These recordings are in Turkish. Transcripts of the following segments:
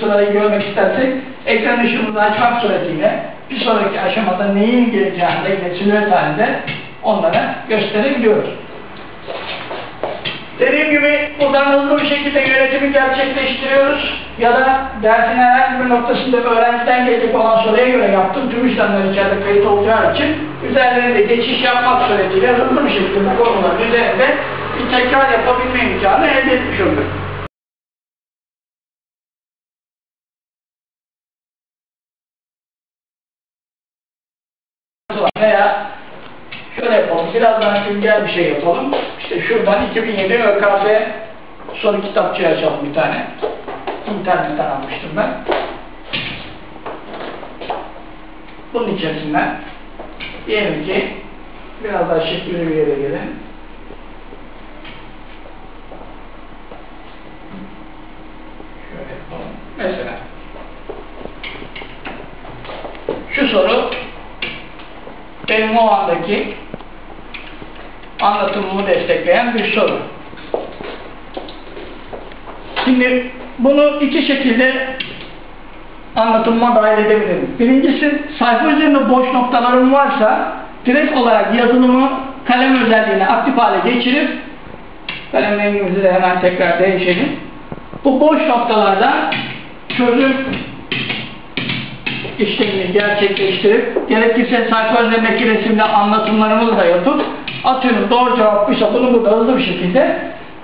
sırayı görmek istersek ekran ışığımızı açmak suretiyle bir sonraki aşamada neyin geleceğini de silüet halinde onlara gösterebiliyoruz. Dediğim gibi buradan hızlı bir şekilde yönetimi gerçekleştiriyoruz. Ya da dersin herhangi bir noktasında öğrenciden gelecek olan soruya göre yaptığım tüm işlemler içeride kayıt olacağı için üzerlerinde geçiş yapmak suretiyle hızlı bir şekilde konuların üzerinde bir tekrar yapabilme imkanı elde etmiş oluyorum. Veya şöyle yapalım, biraz daha güncel bir şey yapalım. İşte şuradan 2007 ÖKB soru kitapçığı açalım bir tane. İnternetten almıştım ben. Bunun içerisinden diyelim ki biraz daha şekilli bir yere gelin. Şöyle yapalım. Mesela şu soru benim o andaki anlatımımı destekleyen bir soru. Şimdi bunu iki şekilde anlatımıma dahil edebilirim. Birincisi sayfa üzerinde boş noktalarım varsa direkt olarak yazılımı kalem özelliğine aktif hale geçirip kalem rengimizi de hemen tekrar değişelim. Bu boş noktalarda çözüm işlemini gerçekleştirip gerekirse sayfa üzerindeki resimde anlatımlarımızı da yapıp atıyorum doğru cevap buysa bunu burada hızlı bir şekilde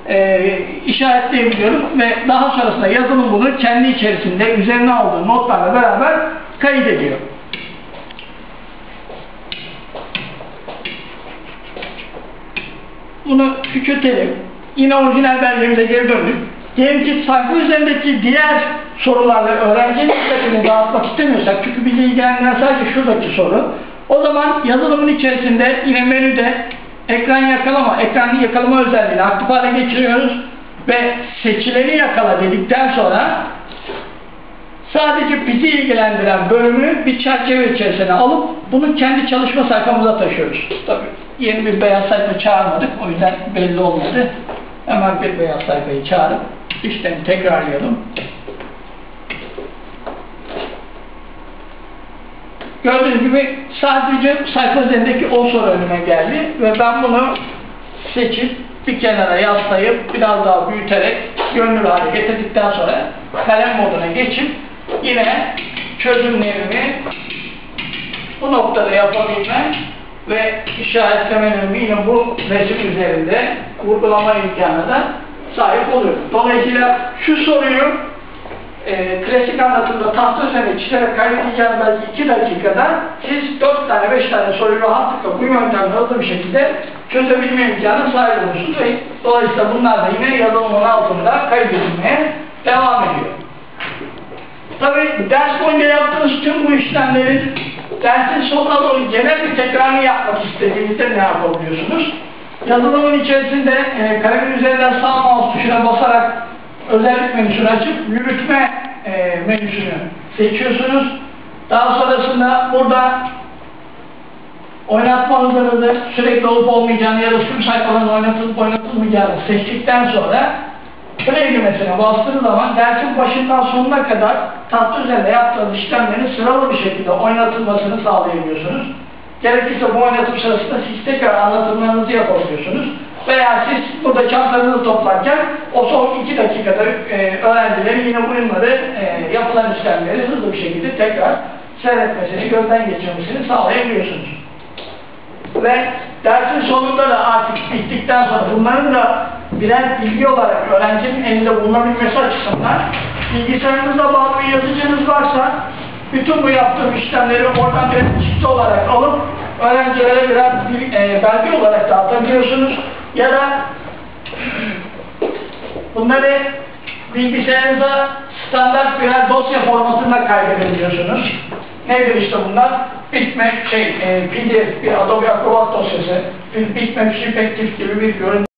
e, işaretleyebiliyorum ve daha sonrasında yazılım bunu kendi içerisinde üzerine aldığı notlarla beraber kaydediyor. Bunu küçültelim. Yine orijinal belgemize geri döndük. Diyelim ki sayfa üzerindeki diğer sorularla öğrencinin dikkatini dağıtmak istemiyorsak, çünkü bizi ilgilendiren sadece şuradaki soru, o zaman yazılımın içerisinde yine menüde ekran yakalama, ekran yakalama özelliğini aktif hale geçiriyoruz ve seçileri yakala dedikten sonra sadece bizi ilgilendiren bölümü bir çerçeve içerisine alıp bunu kendi çalışma sayfamıza taşıyoruz. Tabii yeni bir beyaz sayfa çağırmadık, o yüzden belli olmadı. Hemen bir beyaz sayfayı çağırıp işlemi tekrarlayalım. Gördüğünüz gibi sadece sayfa üzerindeki o soru önüme geldi ve ben bunu seçip bir kenara yaslayıp biraz daha büyüterek gönül hale getirdikten sonra kalem moduna geçip yine çözümlerimi bu noktada yapabilme ve işaretlemelerimi yine bu resim üzerinde vurgulama imkanı da sahip oluyorum. Dolayısıyla şu soruyu e, klasik anlatımda tahta üzerine çizerek kaydedeceğiniz belki 2 dakikada siz 4 tane 5 tane soruyu rahatlıkla bu yöntemle hızlı bir şekilde çözebilme imkanı sahip olursunuz ve dolayısıyla bunlar da yine yazılımın altında kaydedilmeye devam ediyor. Tabi ders boyunca yaptığınız tüm bu işlemlerin dersin sonuna doğru genel bir tekrarını yapmak istediğinizde ne yapabiliyorsunuz? Yazılımın içerisinde e, kalemin üzerinden sağ tuşuna basarak özellik menüsünü açıp yürütme e, menüsünü seçiyorsunuz. Daha sonrasında burada oynatma hızınızı sürekli olup olmayacağını ya da tüm sayfaların oynatılıp oynatılmayacağını seçtikten sonra play düğmesine bastığınız zaman dersin başından sonuna kadar tahta üzerinde yaptığınız işlemlerin sıralı bir şekilde oynatılmasını sağlayabiliyorsunuz. Gerekirse bu oynatım sırasında siz tekrar anlatımlarınızı yapabiliyorsunuz. Veya siz burada çantanızı toplarken o son iki dakikada e, öğrencilerin yine bunları e, yapılan işlemleri hızlı bir şekilde tekrar seyretmesini, gözden geçirmesini sağlayabiliyorsunuz. Ve dersin sonunda da artık bittikten sonra bunların da birer bilgi olarak öğrencinin elinde bulunabilmesi açısından bilgisayarınızda bağlı bir yazıcınız varsa bütün bu yaptığım işlemleri oradan bir çıktı olarak alıp öğrencilere birer bir, e, belge olarak dağıtabiliyorsunuz. Ya da bunları bilgisayarınıza standart birer dosya formatında kaydedebiliyorsunuz. Nedir işte bunlar? Bitmap, şey, e, PDF, bir Adobe Acrobat dosyası, bir Bitmap, Shipactive gibi bir görüntü